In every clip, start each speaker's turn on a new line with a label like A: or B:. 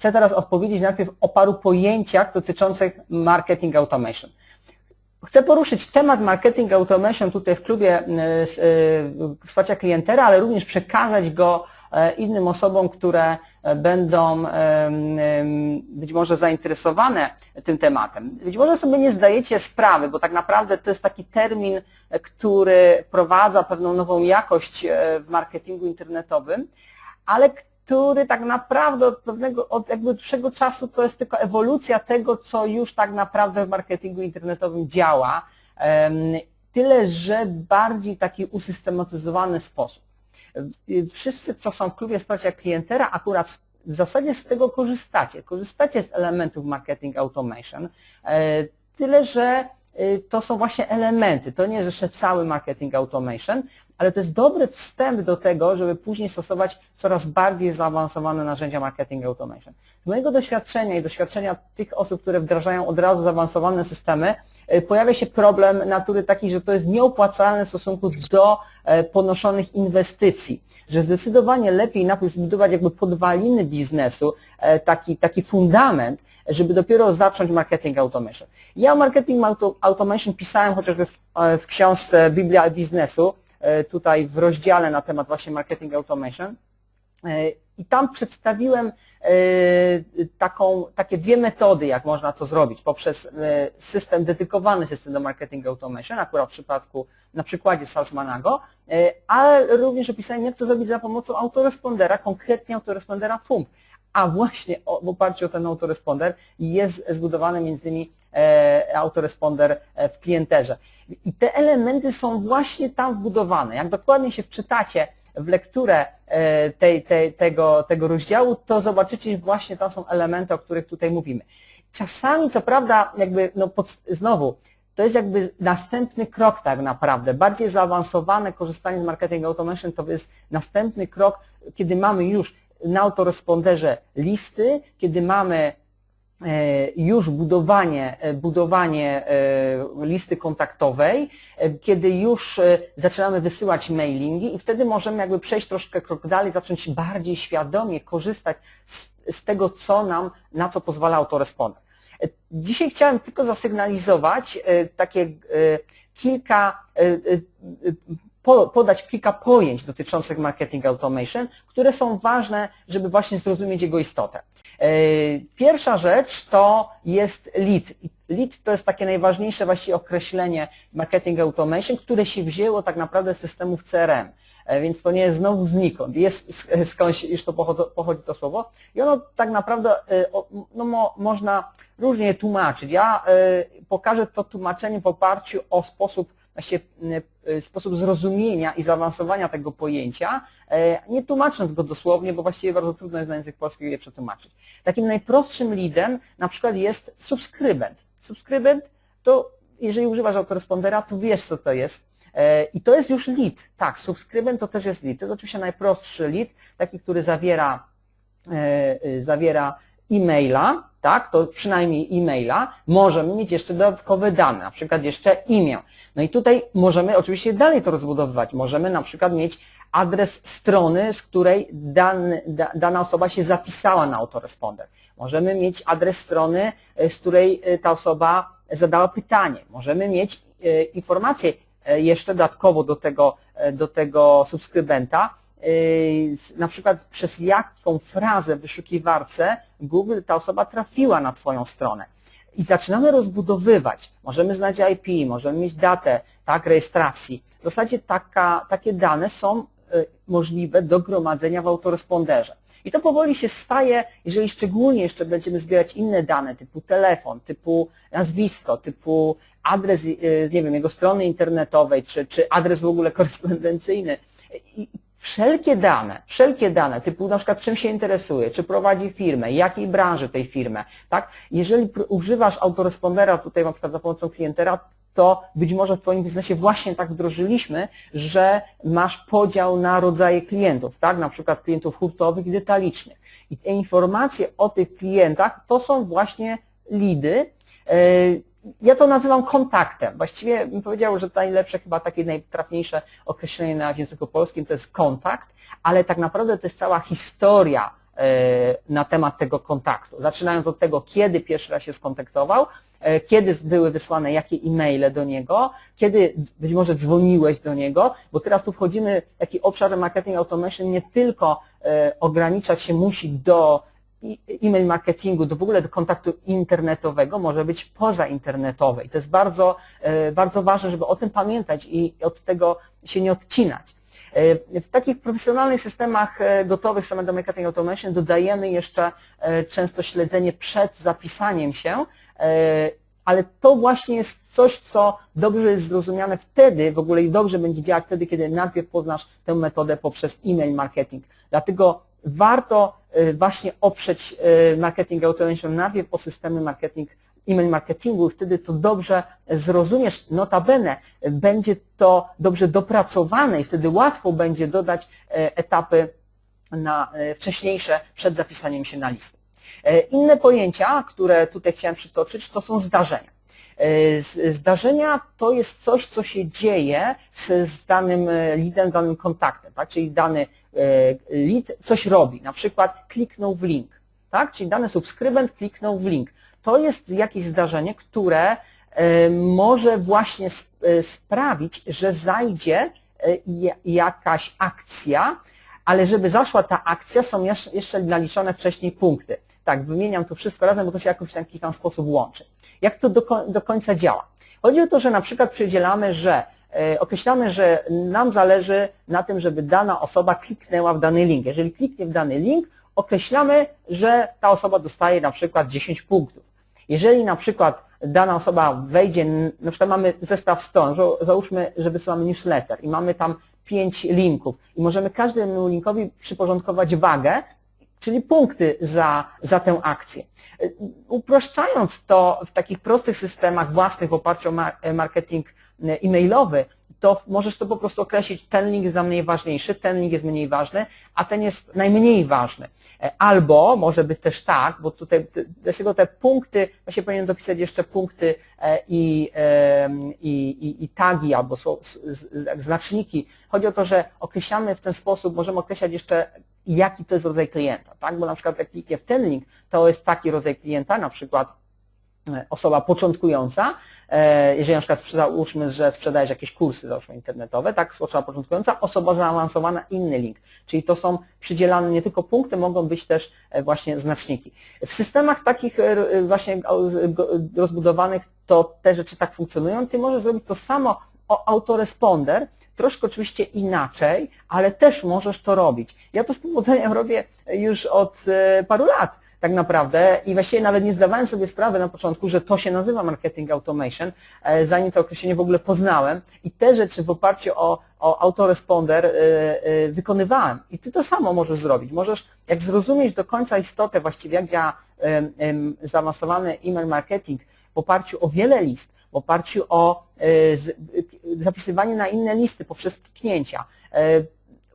A: chcę teraz odpowiedzieć najpierw o paru pojęciach dotyczących marketing automation. Chcę poruszyć temat marketing automation tutaj w klubie wsparcia klientera, ale również przekazać go E, innym osobom, które e, będą być może zainteresowane tym tematem. Być może sobie nie zdajecie sprawy, bo tak naprawdę to jest taki termin, który wprowadza pewną nową jakość e, w marketingu internetowym, ale który tak naprawdę od pewnego, od jakby dłuższego czasu to jest tylko ewolucja tego, co już tak naprawdę w marketingu internetowym działa, tyle że bardziej taki usystematyzowany sposób wszyscy, co są w klubie wsparcia klientera, akurat w zasadzie z tego korzystacie. Korzystacie z elementów marketing automation, e, tyle że e, to są właśnie elementy, to nie jeszcze cały marketing automation, ale to jest dobry wstęp do tego, żeby później stosować coraz bardziej zaawansowane narzędzia marketing automation. Z mojego doświadczenia i doświadczenia tych osób, które wdrażają od razu zaawansowane systemy, e, pojawia się problem natury takiej, że to jest nieopłacalne w stosunku do e, ponoszonych inwestycji, że zdecydowanie lepiej najpierw zbudować jakby podwaliny biznesu, e, taki, taki fundament, żeby dopiero zacząć marketing automation. Ja marketing automation pisałem chociażby w, w książce Biblia biznesu, tutaj w rozdziale na temat właśnie marketing automation. E, I tam przedstawiłem e, taką, takie dwie metody, jak można to zrobić, poprzez system dedykowany system do marketing automation, akurat w przypadku, na przykładzie Salesmanago, ale również opisałem, jak to zrobić za pomocą autorespondera, konkretnie autorespondera FUMP a właśnie w oparciu o ten autoresponder jest zbudowany między innymi e, autoresponder e, w klienterze. I te elementy są właśnie tam wbudowane. Jak dokładnie się wczytacie w lekturę e, tej, tej, tego, tego rozdziału, to zobaczycie właśnie tam są elementy, o których tutaj mówimy. Czasami, co prawda, jakby, no pod, znowu, to jest jakby następny krok tak naprawdę. Bardziej zaawansowane korzystanie z marketing automation to jest następny krok, kiedy mamy już na autoresponderze listy, kiedy mamy e, już budowanie, e, budowanie e, listy kontaktowej, kiedy już zaczynamy wysyłać mailingi i wtedy możemy jakby przejść troszkę krok dalej, zacząć bardziej świadomie korzystać z, z tego, co nam, na co pozwala autoresponder. Dzisiaj chciałem tylko zasygnalizować takie kilka podać kilka pojęć dotyczących marketing automation, które są ważne, żeby właśnie zrozumieć jego istotę. E, pierwsza rzecz to jest lead. Lead to jest takie najważniejsze właściwie określenie marketing automation, które się wzięło tak naprawdę z systemów CRM. E, więc to nie jest znowu znikąd, jest skądś już to pochodzi, pochodzi to słowo i ono tak naprawdę e, no, mo, można różnie tłumaczyć. Ja pokażę to tłumaczenie w oparciu o sposób właśnie sposób zrozumienia i zaawansowania tego pojęcia, e, nie tłumacząc go dosłownie, bo właściwie bardzo trudno jest na język polski je przetłumaczyć. Takim najprostszym leadem na przykład jest subskrybent. Subskrybent to, jeżeli używasz autorespondera, to wiesz, co to jest. E, I to jest już lead. Tak, subskrybent to też jest lead. To jest oczywiście najprostszy lead, taki, który zawiera, zawiera e-maila, tak, to przynajmniej e-maila, możemy mieć jeszcze dodatkowe dane, na przykład jeszcze imię. No i tutaj możemy oczywiście dalej to rozbudowywać. Możemy na przykład mieć adres strony, z której dany, da, dana osoba się zapisała na autoresponder. Możemy mieć adres strony, e, z której e, ta osoba zadała pytanie. Możemy mieć e, informacje jeszcze dodatkowo do tego, do tego subskrybenta, na przykład przez jaką frazę w wyszukiwarce Google ta osoba trafiła na Twoją stronę. I zaczynamy rozbudowywać. Możemy znać IP, możemy mieć datę tak, rejestracji. W zasadzie taka, takie dane są yy, możliwe do gromadzenia w autoresponderze. I to powoli się staje, jeżeli szczególnie jeszcze będziemy zbierać inne dane, typu telefon, typu nazwisko, typu adres, yy, nie wiem, jego strony internetowej, czy, czy adres w ogóle korespondencyjny. I wszelkie dane, wszelkie dane, typu na przykład czym się interesuje, czy prowadzi firmę, jakiej branży tej firmy, tak? Jeżeli używasz autorespondera tutaj na przykład za pomocą klientera, to być może w Twoim biznesie właśnie tak wdrożyliśmy, że masz podział na rodzaje klientów, tak? Na przykład klientów hurtowych i detalicznych. I te informacje o tych klientach to są właśnie lidy, e, ja to nazywam kontaktem. Właściwie bym powiedział, że najlepsze, chyba takie najtrafniejsze określenie na języku polskim to jest kontakt, ale tak naprawdę to jest cała historia na temat tego kontaktu. Zaczynając od tego, kiedy pierwszy raz się skontaktował, kiedy były wysłane jakie e-maile do niego, kiedy być może dzwoniłeś do niego, bo teraz tu wchodzimy taki obszar, marketing automation nie tylko ograniczać się musi do e-mail marketingu, do w ogóle do kontaktu internetowego może być pozainternetowy. I to jest bardzo, e, bardzo ważne, żeby o tym pamiętać i od tego się nie odcinać. E, w takich profesjonalnych systemach e, gotowych same do Marketing Automation dodajemy jeszcze często śledzenie przed zapisaniem się, ale to właśnie jest coś, co dobrze jest zrozumiane wtedy, w ogóle i dobrze będzie działać wtedy, kiedy najpierw poznasz tę metodę poprzez e-mail marketing. Dlatego warto właśnie oprzeć y, marketing automation najpierw o systemy marketing, e-mail marketingu i wtedy to dobrze zrozumiesz. Notabene będzie to dobrze dopracowane i wtedy łatwo będzie dodać y, etapy na wcześniejsze przed zapisaniem się na listę. Inne pojęcia, które tutaj chciałem przytoczyć, to są zdarzenia. E, zdarzenia to jest coś, co się dzieje z, z danym e, leadem, danym kontaktem, tak? czyli dany e, lead coś robi, na przykład kliknął w link, tak? czyli dany subskrybent kliknął w link. To jest jakieś zdarzenie, które może właśnie sprawić, że zajdzie jakaś akcja, ale żeby zaszła ta akcja, są jeszcze naliczone wcześniej punkty. Tak, wymieniam to wszystko razem, bo to się jakoś w jakiś tam sposób łączy. Jak to do, do końca działa? Chodzi o to, że na przykład przydzielamy, że e, określamy, że nam zależy na tym, żeby dana osoba kliknęła w dany link. Jeżeli kliknie w dany link, określamy, że ta osoba dostaje na przykład 10 punktów. Jeżeli na przykład dana osoba wejdzie, na przykład mamy zestaw stron, załóżmy, że wysyłamy newsletter i mamy tam pięć linków i możemy każdemu linkowi przyporządkować wagę, czyli punkty za, za tę akcję. Uproszczając to w takich prostych systemach własnych w oparciu o marketing e-mailowy, to możesz to po prostu określić, ten link jest dla mnie ważniejszy, ten link jest mniej ważny, a ten jest najmniej ważny. E, albo może być też tak, bo tutaj dlaczego te punkty, właśnie powinien dopisać jeszcze punkty e, i, i, i, i tagi albo znaczniki. Chodzi o to, że określamy w ten sposób, możemy określać jeszcze jaki to jest rodzaj klienta, tak? Bo na przykład jak kliknie w ten link, to jest taki rodzaj klienta, na przykład e, osoba początkująca, e, jeżeli na przykład załóżmy, że sprzedajesz jakieś kursy załóżmy internetowe, tak, osoba początkująca, osoba zaawansowana, inny link. Czyli to są przydzielane nie tylko punkty, mogą być też e, właśnie znaczniki. W systemach takich właśnie rozbudowanych to te rzeczy tak funkcjonują. Ty możesz zrobić to samo autoresponder, troszkę oczywiście inaczej, ale też możesz to robić. Ja to z powodzeniem robię już od e, paru lat tak naprawdę i właściwie nawet nie zdawałem sobie sprawy na początku, że to się nazywa marketing automation, e, zanim to określenie w ogóle poznałem i te rzeczy w oparciu o, o autoresponder e, wykonywałem. I ty to samo możesz zrobić. Możesz, jak zrozumieć do końca istotę właściwie, jak działa zaawansowany e-mail marketing w oparciu o wiele list, w oparciu o zapisywanie na inne listy poprzez kliknięcia, e,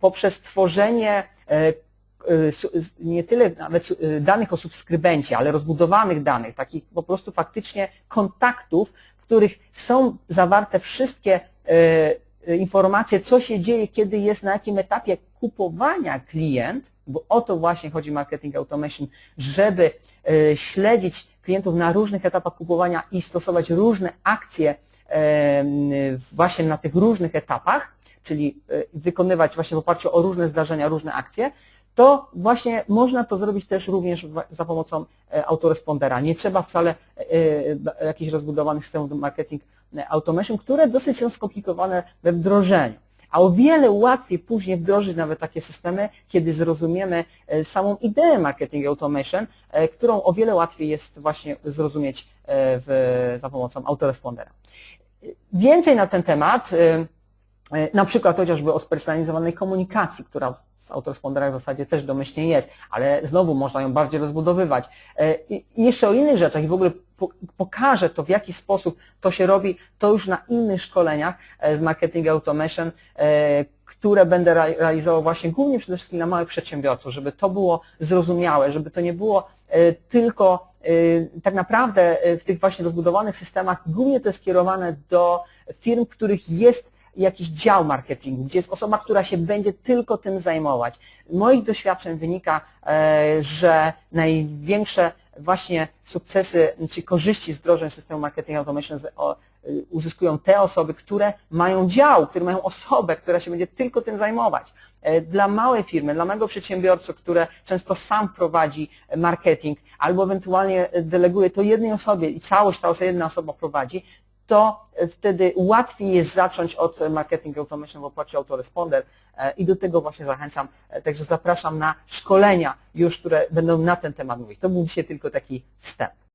A: poprzez tworzenie e, nie tyle nawet danych o subskrybencie, ale rozbudowanych danych, takich po prostu faktycznie kontaktów, w których są zawarte wszystkie e, informacje, co się dzieje, kiedy jest na jakim etapie kupowania klient, bo o to właśnie chodzi marketing automation, żeby śledzić klientów na różnych etapach kupowania i stosować różne akcje właśnie na tych różnych etapach, czyli wykonywać właśnie w oparciu o różne zdarzenia, różne akcje, to właśnie można to zrobić też również za pomocą e, autorespondera. Nie trzeba wcale e, jakichś rozbudowanych systemów marketing automation, które dosyć są skomplikowane we wdrożeniu a o wiele łatwiej później wdrożyć nawet takie systemy, kiedy zrozumiemy e, samą ideę marketing automation, e, którą o wiele łatwiej jest właśnie zrozumieć e, w, za pomocą autorespondera. Więcej na ten temat, na przykład chociażby o spersonalizowanej komunikacji, która w autoresponderach w zasadzie też domyślnie jest, ale znowu można ją bardziej rozbudowywać. I jeszcze o innych rzeczach i w ogóle pokażę to, w jaki sposób to się robi, to już na innych szkoleniach e, z Marketing Automation, e, które będę realizował właśnie głównie przede wszystkim na małych przedsiębiorców, żeby to było zrozumiałe, żeby to nie było e, tylko tak naprawdę w tych właśnie rozbudowanych systemach, głównie to jest skierowane do firm, których jest jakiś dział marketingu, gdzie jest osoba, która się będzie tylko tym zajmować. Moich doświadczeń wynika, e, że największe właśnie sukcesy czy korzyści z wdrożeń systemu marketing automation y, uzyskują te osoby, które mają dział, które mają osobę, która się będzie tylko tym zajmować. E, Dla małej firmy, dla małego przedsiębiorcy, które często sam prowadzi marketing albo ewentualnie deleguje to jednej osobie i całość ta jedna osoba prowadzi, to wtedy łatwiej jest zacząć od marketing automation w oparciu o autoresponder e, i do tego właśnie zachęcam. E, Także zapraszam na szkolenia już, które będą na ten temat mówić. To był dzisiaj tylko taki wstęp.